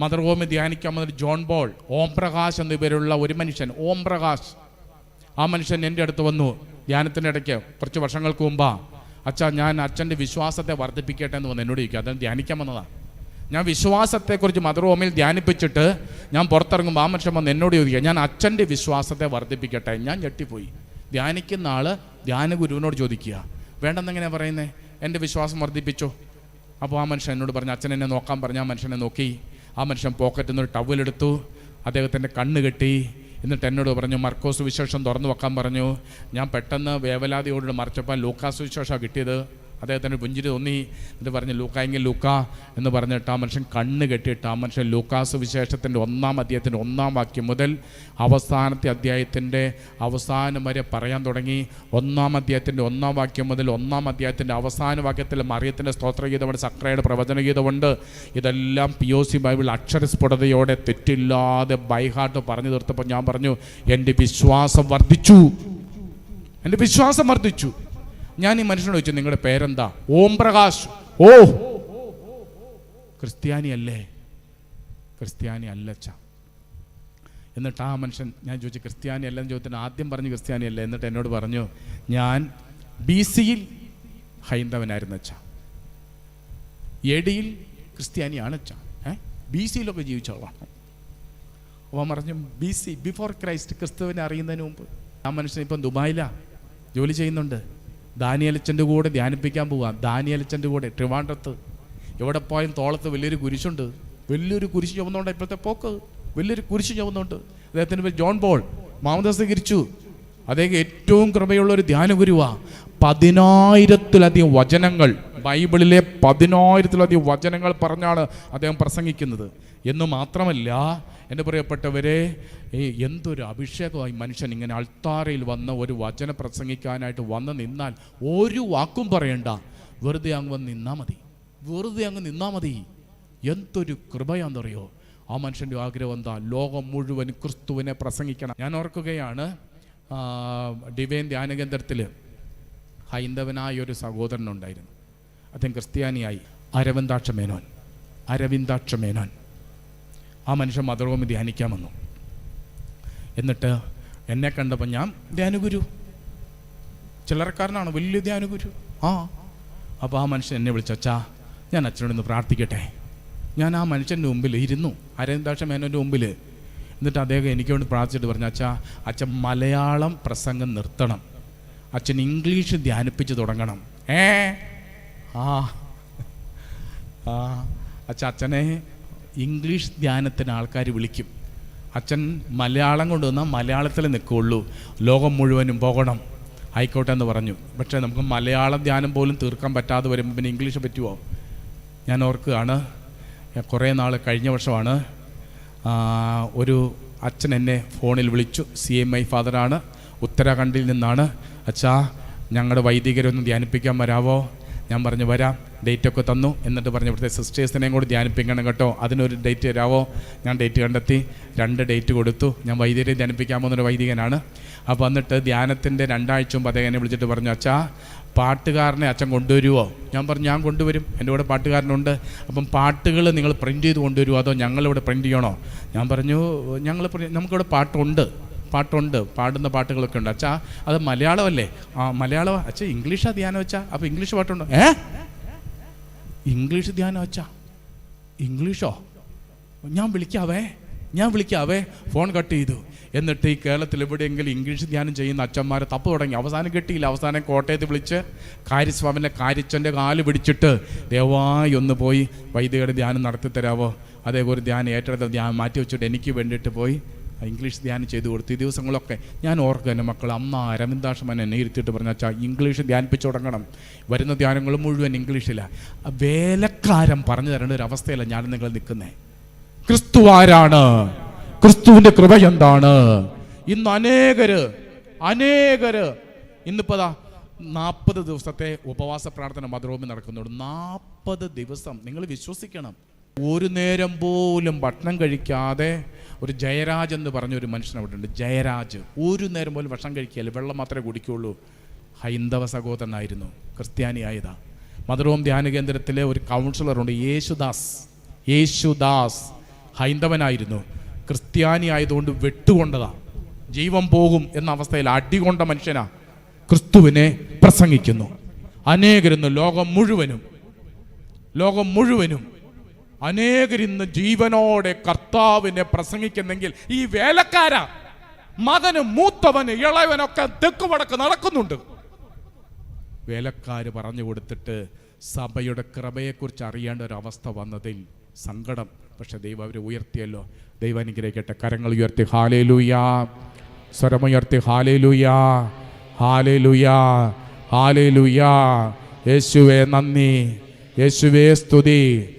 Mother ഹോമിൽ ധ്യാനിക്കാൻ വന്നിട്ട് ജോൺ ബോൾ ഓം പ്രകാശ് എന്ന പേരുള്ള ഒരു മനുഷ്യൻ ഓം പ്രകാശ്. ആ മനുഷ്യൻ എന്റെ അടുത്ത് വന്നു. ധ്യാനത്തിന്റെ ഇടയ്ക്ക് കുറച്ച് വർഷങ്ങൾക്ക് മുമ്പാ അച്ഛാ ഞാൻ അച്ഛന്റെ വിശ്വാസത്തെ വർദ്ധിപ്പിക്കട്ടെ എന്ന് വന്ന്. എന്നോട് ചോദിക്കുക അദ്ദേഹം ധ്യാനിക്കാൻ വന്നതാണ് ഞാൻ വിശ്വാസത്തെക്കുറിച്ച് മദർ ഹോമിൽ ധ്യാനിപ്പിച്ചിട്ട് ഞാൻ പുറത്തിറങ്ങുമ്പോൾ ആ മനുഷ്യൻ വന്ന് എന്നോട് ചോദിക്കുക ഞാൻ അച്ഛന്റെ വിശ്വാസത്തെ വർദ്ധിപ്പിക്കട്ടെ? ഞാൻ ഞെട്ടിപ്പോയി. ധ്യാനിക്കുന്ന ആൾ ധ്യാന ഗുരുവിനോട് ചോദിക്കുക വേണ്ടെന്നെങ്ങനെയാണ് പറയുന്നത് എന്റെ വിശ്വാസം വർദ്ധിപ്പിച്ചോ? അപ്പോൾ ആ മനുഷ്യൻ എന്നോട് പറഞ്ഞു അച്ഛൻ എന്നെ നോക്കാൻ പറഞ്ഞു. ആ മനുഷ്യനെ നോക്കി. ആ മനുഷ്യൻ പോക്കറ്റിൽ നിന്ന് ഒരു ടവലെടുത്തു അദ്ദേഹത്തിന്റെ കണ്ണ് കെട്ടി. എന്നിട്ട് എന്നോട് പറഞ്ഞു മർക്കോസ് വിശേഷം തുറന്നു വെക്കാൻ പറഞ്ഞു. ഞാൻ പെട്ടെന്ന് വേവലാതിയോട് മറിച്ചപ്പോൾ ലൂക്കാസ് വിശേഷമാണ് കിട്ടിയത്. അദ്ദേഹത്തിന് പുഞ്ചിരി തോന്നി. എന്നിട്ട് പറഞ്ഞു ലൂക്കായെങ്കിൽ ലൂക്ക എന്ന് പറഞ്ഞിട്ട് ആ മനുഷ്യൻ കണ്ണ് കെട്ടിയിട്ട് ആ മനുഷ്യൻ ലൂക്കാസ് വിശേഷത്തിന്റെ ഒന്നാം അധ്യായത്തിന്റെ ഒന്നാം വാക്യം മുതൽ അവസാനത്തെ അധ്യായത്തിന്റെ അവസാനം വരെ പറയാൻ തുടങ്ങി. ഒന്നാം അധ്യായത്തിന്റെ ഒന്നാം വാക്യം മുതൽ ഒന്നാം അധ്യായത്തിന്റെ അവസാന വാക്യത്തിൽ മറിയത്തിന്റെ സ്തോത്രഗീതമുണ്ട് സക്രയുടെ പ്രവചനഗീതമുണ്ട്. ഇതെല്ലാം പി ഒ സി ബൈബിൾ അക്ഷരസ്ഫുടതയോടെ തെറ്റില്ലാതെ ബൈഹാർട്ട് പറഞ്ഞു തീർത്തപ്പോൾ ഞാൻ പറഞ്ഞു എന്റെ വിശ്വാസം വർദ്ധിച്ചു. എന്റെ വിശ്വാസം വർദ്ധിച്ചു. ഞാൻ ഈ മനുഷ്യനോട് ചോദിച്ചു നിങ്ങളുടെ പേരെന്താ? ഓം പ്രകാശ്. ഓ. ക്രിസ്ത്യാനി അല്ലേ ക്രിസ്ത്യാനി അല്ലച്ച എന്നിട്ട് ആ മനുഷ്യൻ ഞാൻ ചോദിച്ചു ക്രിസ്ത്യാനി അല്ലെന്ന് ചോദിച്ചിട്ട് ആദ്യം പറഞ്ഞു ക്രിസ്ത്യാനി അല്ല എന്നിട്ട് എന്നോട് പറഞ്ഞു ഞാൻ ബി സിയിൽ ഹൈന്ദവനായിരുന്നു അച്ഛ എ ഡിയിൽ ക്രിസ്ത്യാനിയാണ് അച്ഛ ഏ? ബി സിയിലൊക്കെ ജീവിച്ചോളാം. അവൻ പറഞ്ഞു ബി സി ബിഫോർ ക്രൈസ്റ്റ് ക്രിസ്തുവിനെ അറിയുന്നതിന് മുമ്പ്. ആ മനുഷ്യൻ ഇപ്പം ദുബായിലാണ് ജോലി ചെയ്യുന്നുണ്ട്. ദാനിയലച്ചന്റെ കൂടെ ധ്യാനിപ്പിക്കാൻ പോവാം. ദാനിയലച്ചന്റെ കൂടെ ട്രിവാൻഡ്രത്ത്. എവിടെ പോയാലും തോളത്ത് വലിയൊരു കുരിശുണ്ട്. വലിയൊരു കുരിശ് ചുമന്നുകൊണ്ട് ഇപ്പോഴത്തെ പോക്ക്. വലിയൊരു കുരിശ് ചുമന്നുകൊണ്ട് അദ്ദേഹത്തിന്റെ പേര് ജോൺ ബോൾ മാമദാസ് സ്വീകരിച്ചു അദ്ദേഹം ഏറ്റവും കൃപയുള്ള ഒരു ധ്യാന ഗുരുവാ പതിനായിരത്തിലധികം വചനങ്ങൾ. ബൈബിളിലെ പതിനായിരത്തിലധികം വചനങ്ങൾ പറഞ്ഞാണ് അദ്ദേഹം പ്രസംഗിക്കുന്നത്. എന്ന് മാത്രമല്ല എന്റെ പ്രിയപ്പെട്ടവരെ ഈ എന്തൊരു അഭിഷേകമായി മനുഷ്യൻ ഇങ്ങനെ അൾത്താരയിൽ വന്ന ഒരു വചന പ്രസംഗിക്കാനായിട്ട് വന്ന് നിന്നാൽ ഒരു വാക്കും പറയണ്ട. വെറുതെ അങ്ങ് വന്ന് നിന്നാൽ മതി. വെറുതെ അങ്ങ് നിന്നാൽ മതി. എന്തൊരു കൃപയാണെന്നറിയോ? ആ മനുഷ്യന്റെ ആഗ്രഹം എന്താ? ലോകം മുഴുവൻ ക്രിസ്തുവിനെ പ്രസംഗിക്കണം. ഞാൻ ഓർക്കുകയാണ് ഡിവൈൻ ധ്യാനകേന്ദ്രത്തിൽ ഹൈന്ദവനായ ഒരു സഹോദരനുണ്ടായിരുന്നു. അദ്ദേഹം ക്രിസ്ത്യാനിയായി. അരവിന്ദാക്ഷ മേനോൻ. അരവിന്ദാക്ഷ മേനോൻ. ആ മനുഷ്യൻ മതർഭൂമി ധ്യാനിക്കാൻ വന്നു. എന്നിട്ട് എന്നെ കണ്ടപ്പോൾ ഞാൻ ധ്യാനഗുരു. ചിലർക്കാരനാണ് വലിയ ധ്യാനഗുരു. ആ. അപ്പോൾ ആ മനുഷ്യൻ എന്നെ വിളിച്ചച്ചാ ഞാൻ അച്ഛനോട് ഒന്ന് പ്രാർത്ഥിക്കട്ടെ. ഞാൻ ആ മനുഷ്യന്റെ മുമ്പിൽ ഇരുന്നു അരവിന്ദാക്ഷ മേനോന്റെ മുമ്പിൽ. എന്നിട്ട് അദ്ദേഹം എനിക്ക് വേണ്ടി പ്രാർത്ഥിച്ചിട്ട് പറഞ്ഞു അച്ഛാ അച്ഛൻ മലയാളം പ്രസംഗം നിർത്തണം. അച്ഛൻ ഇംഗ്ലീഷ് ധ്യാനിപ്പിച്ച് തുടങ്ങണം. ഏ? ആ. ആ. അച്ഛ അച്ഛനെ ഇംഗ്ലീഷ് ധ്യാനത്തിന് ആൾക്കാർ വിളിക്കും. അച്ഛൻ മലയാളം കൊണ്ടുവന്നാൽ മലയാളത്തിൽ നിൽക്കുകയുള്ളൂ. ലോകം മുഴുവനും പോകണം. ആയിക്കോട്ടെ എന്ന് പറഞ്ഞു. പക്ഷേ നമുക്ക് മലയാളം ധ്യാനം പോലും തീർക്കാൻ പറ്റാതെ വരുമ്പോൾ പിന്നെ ഇംഗ്ലീഷ് പറ്റുമോ ഞാൻ ഓർക്കുകയാണ്. കുറേ നാൾ കഴിഞ്ഞ വർഷമാണ് ഒരു അച്ഛൻ എന്നെ ഫോണിൽ വിളിച്ചു. സി എം ഐ ഫാദറാണ്. ഉത്തരാഖണ്ഡിൽ നിന്നാണ്. അച്ഛാ ഞങ്ങളുടെ വൈദികരൊന്ന് ധ്യാനിപ്പിക്കാൻ വരാവോ? ഞാൻ പറഞ്ഞു വരാം. ഡേറ്റൊക്കെ തന്നു. എന്നിട്ട് പറഞ്ഞു ഇവിടുത്തെ സിസ്റ്റേഴ്സിനെയും കൂടി ധ്യാനിപ്പിക്കണം കേട്ടോ. അതിനൊരു ഡേറ്റ് തരാവോ ഞാൻ ഡേറ്റ് കണ്ടെത്തി. രണ്ട് ഡേറ്റ് കൊടുത്തു. ഞാൻ വൈദികരെ ധ്യാനിപ്പിക്കാൻ പോകുന്നൊരു വൈദികനാണ്. അപ്പോൾ എന്നിട്ട് ധ്യാനത്തിന്റെ രണ്ടാഴ്ച മുമ്പ് അദ്ദേഹം വിളിച്ചിട്ട് പറഞ്ഞു അച്ഛാ പാട്ടുകാരനെ അച്ഛൻ കൊണ്ടുവരുമോ ഞാൻ പറഞ്ഞു ഞാൻ കൊണ്ടുവരും. എന്റെ കൂടെ പാട്ടുകാരനുണ്ട്. അപ്പം പാട്ടുകൾ നിങ്ങൾ പ്രിന്റ് ചെയ്ത് കൊണ്ടുവരുമോ അതോ ഞങ്ങളിവിടെ പ്രിന്റ് ചെയ്യണോ? ഞാൻ പറഞ്ഞു ഞങ്ങൾ നമുക്കിവിടെ പാട്ടുണ്ട്. പാട്ടുണ്ട് പാടുന്ന പാട്ടുകളൊക്കെ ഉണ്ട്. അച്ഛാ അത് മലയാളമല്ലേ? ആ മലയാളം അച്ഛാ ഇംഗ്ലീഷാ ധ്യാനം വെച്ചാ അപ്പോൾ ഇംഗ്ലീഷ് പാട്ടുണ്ടോ. ഏ? ഇംഗ്ലീഷ് ധ്യാനം വെച്ചാ ഇംഗ്ലീഷോ? ഞാൻ വിളിക്കാവേ ഞാൻ വിളിക്കാവേ. ഫോൺ കട്ട് ചെയ്തു. എന്നിട്ട് ഈ കേരളത്തിൽ എവിടെയെങ്കിലും ഇംഗ്ലീഷ് ധ്യാനം ചെയ്യുന്ന അച്ഛന്മാരെ തപ്പ് തുടങ്ങി. അവസാനം കിട്ടിയില്ല. അവസാനം കോട്ടയത്ത് വിളിച്ച് കാര്യസ്വാമിന്റെ കാര്യച്ചന്റെ കാൽ പിടിച്ചിട്ട് ദയവായി ഒന്ന് പോയി വൈദികരുടെ ധ്യാനം നടത്തി തരാവോ അതേ ഒരു ധ്യാനം ഏറ്റെടുത്ത ധ്യാനം മാറ്റി വെച്ചിട്ട് എനിക്ക് വേണ്ടിയിട്ട് പോയി ഇംഗ്ലീഷ് ധ്യാനം ചെയ്തു കൊടുത്തു ഈ ദിവസങ്ങളൊക്കെ ഞാൻ ഓർക്കും എന്റെ മക്കൾ അമ്മ അരവിന്ദാഷമൻ എന്നെ ഇരുത്തിയിട്ട് പറഞ്ഞ അച്ഛാ ഇംഗ്ലീഷ് ധ്യാനിപ്പിച്ചു തുടങ്ങണം. വരുന്ന ധ്യാനങ്ങൾ മുഴുവൻ ഇംഗ്ലീഷിലാണ് വേലക്കാരൻ പറഞ്ഞു തരേണ്ട ഒരു അവസ്ഥയല്ല ഞാൻ നിങ്ങൾ നിൽക്കുന്നത് ക്രിസ്തു ആരാണ്? ക്രിസ്തുവിന്റെ കൃപ എന്താണ്? ഇന്ന് അനേകര് അനേകര് ഇന്നിപ്പതാ നാൽപ്പത് ദിവസത്തെ ഉപവാസ പ്രാർത്ഥന മധുരവും നടക്കുന്നുണ്ട്. നാൽപ്പത് ദിവസം നിങ്ങൾ വിശ്വസിക്കണം. ഒരു നേരം പോലും ഭക്ഷണം കഴിക്കാതെ ഒരു ജയരാജ് എന്ന് പറഞ്ഞ ഒരു മനുഷ്യൻ അവിടെ ഉണ്ട്. ജയരാജ്. ഒരു നേരം പോലും ഭക്ഷണം കഴിക്കുകയല്ല വെള്ളം മാത്രമേ കുടിക്കുകയുള്ളൂ ഹൈന്ദവ സഹോദരനായിരുന്നു. ക്രിസ്ത്യാനിയായതാ. മധുരവും ധ്യാന കേന്ദ്രത്തിലെ ഒരു കൗൺസിലറുണ്ട് യേശുദാസ്. യേശുദാസ് ഹൈന്ദവനായിരുന്നു. ക്രിസ്ത്യാനി ആയതുകൊണ്ട് വെട്ടുകൊണ്ടതാ. ജീവൻ പോകും എന്ന അവസ്ഥയിൽ അടികൊണ്ട മനുഷ്യനാ ക്രിസ്തുവിനെ പ്രസംഗിക്കുന്നു. അനേകരിന്ന്. ലോകം മുഴുവനും. ലോകം മുഴുവനും. അനേകരിന്ന് ജീവനോടെ കർത്താവിനെ പ്രസംഗിക്കുന്നെങ്കിൽ ഈ വേലക്കാര. മകന് മൂത്തവന് ഇളയവനൊക്കെ തെക്ക് വടക്ക് നടക്കുന്നുണ്ട്. വേലക്കാര് പറഞ്ഞു കൊടുത്തിട്ട് സഭയുടെ കൃപയെക്കുറിച്ച് അറിയേണ്ട ഒരു അവസ്ഥ വന്നതിൽ സങ്കടം. പക്ഷെ ദൈവം അവരെ ഉയർത്തിയല്ലോ. ദൈവം അനുഗ്രഹിക്കട്ടെ. കരങ്ങൾ ഉയർത്തി. ഹാലേ ലൂയാ സ്വരമുയർത്തി ഹാലേ ലൂയാ ഹാലേ ലൂയാ ഹാലേ ലൂയാ യേശുവേ നന്ദി. യേശുവേ സ്തുതി.